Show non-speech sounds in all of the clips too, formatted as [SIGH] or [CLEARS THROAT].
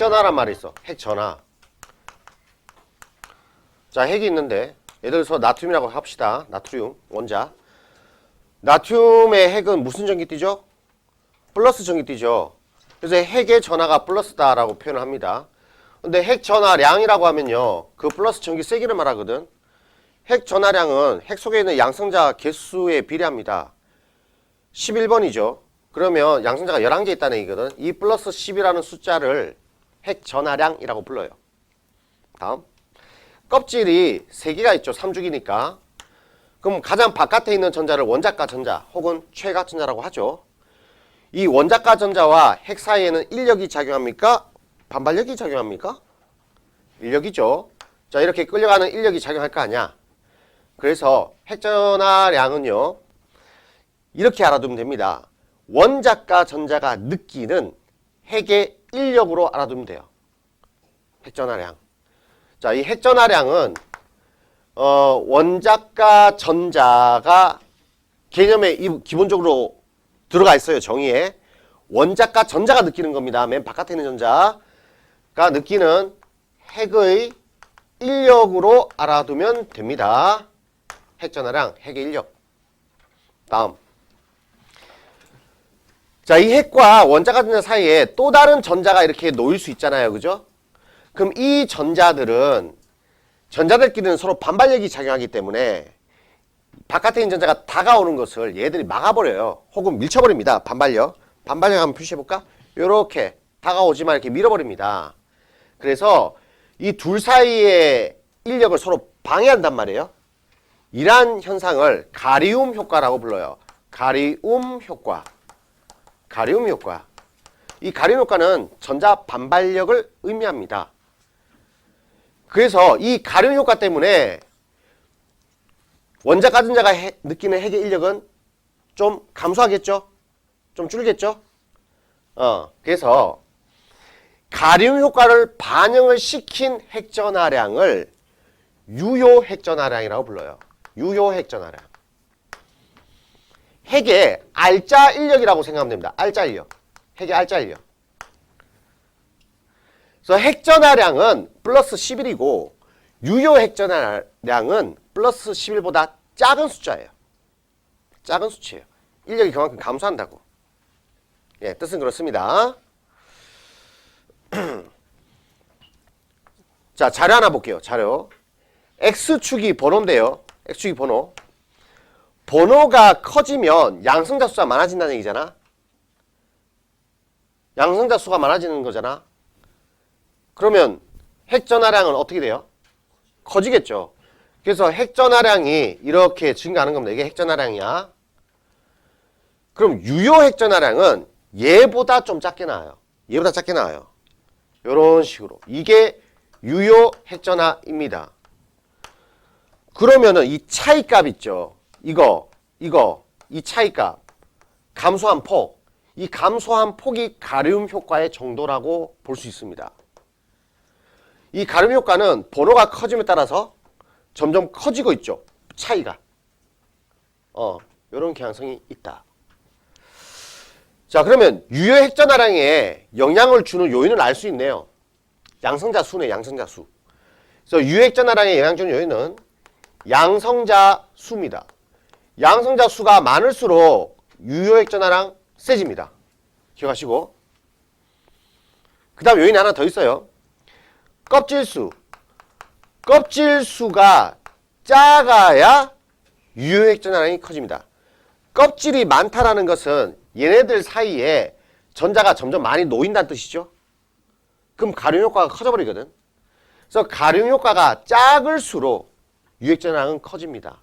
핵전화란 말이 있어. 핵 전화. 자, 핵이 있는데 예를 들어서 나트륨이라고 합시다. 나트륨 원자. 나트륨의 핵은 무슨 전기 띠죠? 플러스 전기 띠죠. 그래서 핵의 전하가 플러스다라고 표현을 합니다. 근데 핵 전하량이라고 하면요. 그 플러스 전기 세기를 말하거든. 핵 전하량은 핵 속에 있는 양성자 개수에 비례합니다. 11번이죠. 그러면 양성자가 11개 있다는 얘기거든. 이 플러스 10이라는 숫자를 핵 전하량이라고 불러요. 다음. 껍질이 3개가 있죠. 3죽이니까. 그럼 가장 바깥에 있는 전자를 원자가 전자 혹은 최가 전자라고 하죠. 이 원자가 전자와 핵 사이에는 인력이 작용합니까? 반발력이 작용합니까? 인력이죠. 자, 이렇게 끌려가는 인력이 작용할 거 아니야. 그래서 핵전하량은요. 이렇게 알아두면 됩니다. 원자가 전자가 느끼는 핵의 인력으로 알아두면 돼요. 핵전하량. 자, 이 핵전하량은 어, 원자가 전자가 개념에 이- 기본적으로 들어가 있어요. 정의에. 원자가 전자가 느끼는 겁니다. 맨 바깥에 있는 전자가 느끼는 핵의 인력으로 알아두면 됩니다. 핵전하량, 핵의 인력. 다음. 자, 이 핵과 원자가 전자 사이에 또 다른 전자가 이렇게 놓일 수 있잖아요. 그죠? 그럼 이 전자들은 전자들끼리는 서로 반발력이 작용하기 때문에 바깥에 있는 전자가 다가오는 것을 얘들이 막아버려요. 혹은 밀쳐버립니다. 반발력. 반발력 한번 표시해볼까? 요렇게 다가오지만 이렇게 밀어버립니다. 그래서 이 둘 사이의 인력을 서로 방해한단 말이에요. 이러한 현상을 가리움 효과라고 불러요. 가리움 효과. 가리움 효과. 이 가리움 효과는 전자 반발력을 의미합니다. 그래서 이 가리움 효과 때문에 원자 가전자가 해- 느끼는 핵의 인력은 좀 감소하겠죠? 좀 줄겠죠? 어, 그래서 가리움 효과를 반영을 시킨 핵전하량을 유효 핵전하량이라고 불러요. 유효 핵전하량. 핵의 알짜 인력이라고 생각하면 됩니다. 알짜 인력. 핵의 알짜 인력. 그래서 핵전하량은 플러스 11이고 유효 핵전하량은 플러스 11보다 작은 숫자예요. 작은 수치예요. 인력이 그만큼 감소한다고. 예, 뜻은 그렇습니다. [CLEARS THROAT] 자, 자료 하나 볼게요. 자료. X축이 번호인데요. X축이 번호. 번호가 커지면 양성자 수가 많아진다는 얘기잖아. 양성자 수가 많아지는 거잖아. 그러면 핵전하량은 어떻게 돼요? 커지겠죠. 그래서 핵전하량이 이렇게 증가하는 겁니다. 이게 핵전하량이야. 그럼 유효 핵전하량은 얘보다 좀 작게 나와요. 얘보다 작게 나와요. 이런 식으로. 이게 유효 핵전하입니다. 그러면은 이 차이값 있죠. 이거, 이거, 이 차이값. 감소한 폭. 이 감소한 폭이 가리움 효과의 정도라고 볼 수 있습니다. 이 가름 효과는 번호가 커짐에 따라서 점점 커지고 있죠. 차이가. 어, 요런 경향성이 있다. 자, 그러면 유효 핵전하량에 영향을 주는 요인을 알 수 있네요. 양성자 수네, 양성자 수. 그래서 유효 핵전하량에 영향 주는 요인은 양성자 수입니다. 양성자 수가 많을수록 유효 핵전하량 세집니다. 기억하시고. 그 다음 요인이 하나 더 있어요. 껍질수. 껍질수가 작아야 유효핵전하량이 커집니다. 껍질이 많다라는 것은 얘네들 사이에 전자가 점점 많이 놓인다는 뜻이죠. 그럼 가룡 효과가 커져버리거든. 그래서 가룡 효과가 작을수록 유핵전량은 커집니다.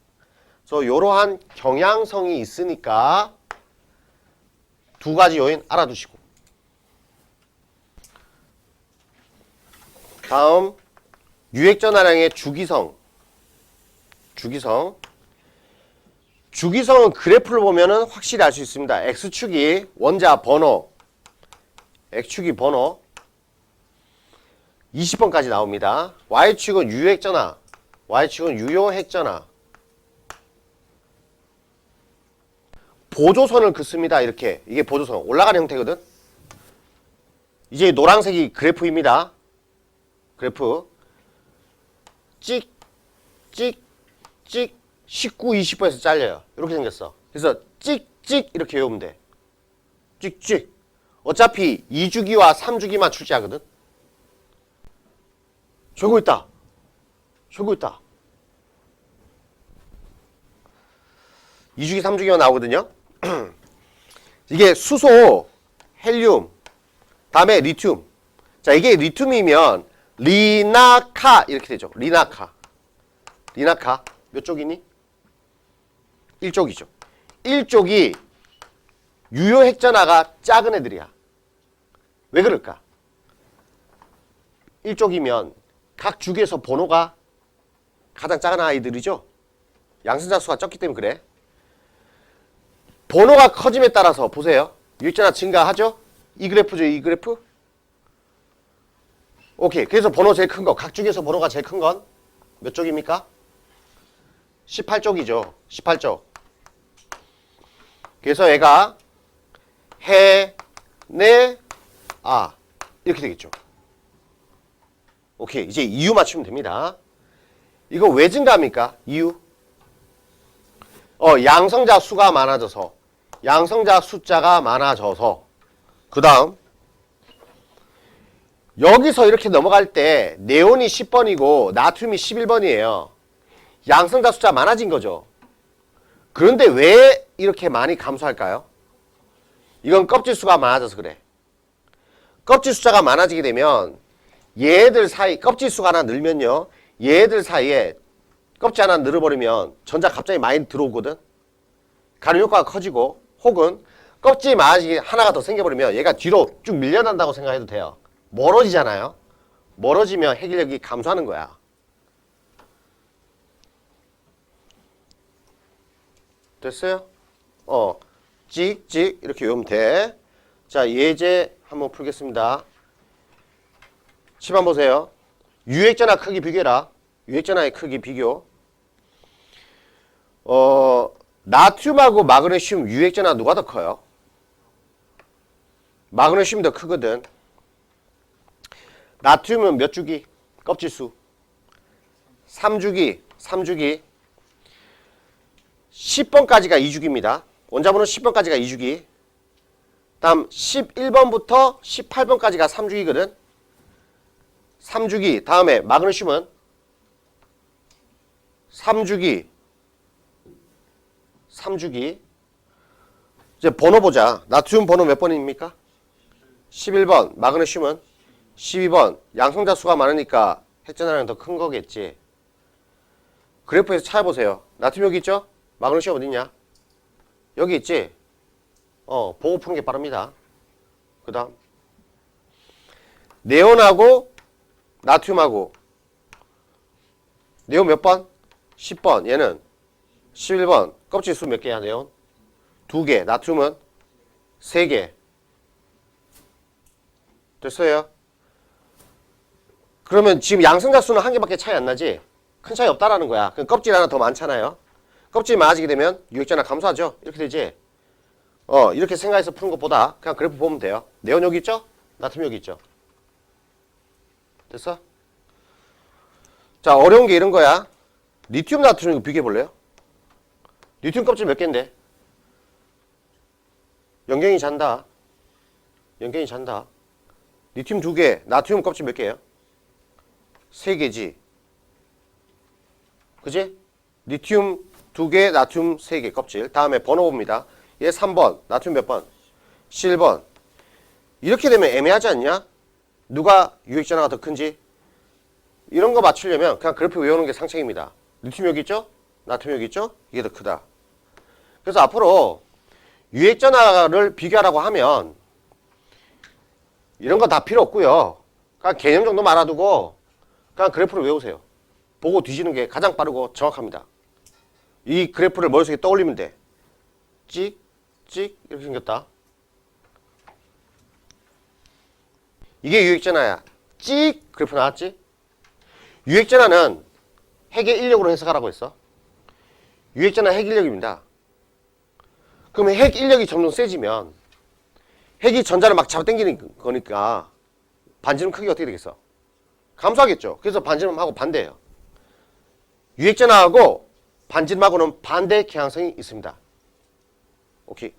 그래서 이러한 경향성이 있으니까 두 가지 요인 알아두시고 다음 유핵전하량의 주기성 주기성 주기성은 그래프를 보면은 확실히 알 수 있습니다. X축이 원자 번호 X축이 번호 20번까지 나옵니다. Y축은 유핵전하 Y축은 유효핵전하 보조선을 긋습니다. 이렇게 이게 보조선 올라가는 형태거든. 이제 노란색이 그래프입니다. 그래프. 찍, 찍, 찍, 19, 20번에서 잘려요. 이렇게 생겼어. 그래서 찍, 찍 이렇게 외우면 돼. 찍, 찍. 어차피 2주기와 3주기만 출제하거든. 저거 있다. 저거 있다. 2주기, 3주기만 나오거든요. [CLEARS THROAT] 이게 수소, 헬륨, 다음에 리튬. 자, 이게 리튬이면 리나카 이렇게 되죠. 리나카. 리나카 몇 쪽이니? 1쪽이죠. 1쪽이 유효 핵전화가 작은 애들이야. 왜 그럴까? 1쪽이면 각 주기에서 번호가 가장 작은 아이들이죠. 양승자 수가 적기 때문에 그래. 번호가 커짐에 따라서 보세요. 유익전화 증가하죠? 이 그래프죠, 이 그래프? 오케이. 그래서 번호 제일 큰 거, 각 중에서 번호가 제일 큰 건 몇 쪽입니까? 18쪽이죠. 18쪽. 그래서 얘가 해, 네, 아 이렇게 되겠죠. 오케이. 이제 이유 맞추면 됩니다. 이거 왜 증가합니까? 이유. 어, 양성자 수가 많아져서 양성자 숫자가 많아져서 그 다음 여기서 이렇게 넘어갈 때 네온이 10번이고 나트륨이 11번이에요. 양성자 숫자 많아진 거죠. 그런데 왜 이렇게 많이 감소할까요? 이건 껍질 수가 많아져서 그래. 껍질 숫자가 많아지게 되면 얘들 사이 껍질 수가 하나 늘면요. 얘들 사이에 껍질 하나 늘어버리면 전자 갑자기 많이 들어오거든. 가름 효과가 커지고 혹은 껍질 많아지게 하나가 더 생겨버리면 얘가 뒤로 쭉 밀려난다고 생각해도 돼요. 멀어지잖아요. 멀어지면 해결력이 감소하는 거야. 됐어요? 어, 찍찍 이렇게 외우면 돼. 자, 예제 한번 풀겠습니다. 10번 보세요. 유액전화 크기 비교해라. 유액전화의 크기 비교. 어, 나트륨하고 마그네슘 유액전화 누가 더 커요? 마그네슘이 더 크거든. 나트륨은 몇 주기? 껍질 수. 3주기, 3주기. 10번까지가 2주기입니다. 원자번호 10번까지가 2주기. 다음 11번부터 18번까지가 3주기거든. 3주기. 다음에 마그네슘은 3주기. 3주기. 이제 번호 보자. 나트륨 번호 몇 번입니까? 11번. 마그네슘은 12번. 양성자 수가 많으니까 핵전화량 더 큰 거겠지. 그래프에서 찾아보세요. 나트륨 여기 있죠? 마그네슘 어딨냐? 여기 있지? 어, 보고 푸는 게 빠릅니다. 그 다음. 네온하고 나트륨하고 네온 몇 번? 10번. 얘는 11번. 껍질 수 몇 개야, 네온? 두 개. 나트륨은 세 개. 됐어요? 그러면 지금 양성자 수는 한 개밖에 차이 안 나지? 큰 차이 없다라는 거야. 그럼 껍질 하나 더 많잖아요. 껍질이 많아지게 되면 유액전화 감소하죠? 이렇게 되지? 어, 이렇게 생각해서 푸는 것보다 그냥 그래프 보면 돼요. 네온 여기 있죠? 나트륨 여기 있죠? 됐어? 자, 어려운 게 이런 거야. 리튬 나트륨 이거 비교해 볼래요? 리튬 껍질 몇 개인데? 연경이 잔다. 연경이 잔다. 리튬 두 개, 나트륨 껍질 몇 개예요? 세 개지. 그지? 리튬 두 개, 나트륨 세 개 껍질. 다음에 번호 봅니다. 얘 3번, 나트륨 몇 번? 7번. 이렇게 되면 애매하지 않냐? 누가 유액전화가 더 큰지? 이런 거 맞추려면 그냥 그래프 외우는 게 상책입니다. 리튬 여기 있죠? 나트륨 여기 있죠? 이게 더 크다. 그래서 앞으로 유액전화를 비교하라고 하면 이런 거 다 필요 없고요. 그냥 개념 정도 알아두고 그냥 그래프를 외우세요. 보고 뒤지는 게 가장 빠르고 정확합니다. 이 그래프를 머릿속에 떠올리면 돼. 찍, 찍 이렇게 생겼다. 이게 유액전화야. 찍 그래프 나왔지? 유액전화는 핵의 인력으로 해석하라고 했어. 유액전화 핵 인력입니다. 그러면 핵 인력이 점점 세지면 핵이 전자를 막 잡아당기는 거니까 반지름 크기 어떻게 되겠어? 감소하겠죠. 그래서 반지름하고 반대예요. 유액전하고 반지름하고는 반대 경향성이 있습니다. 오케이.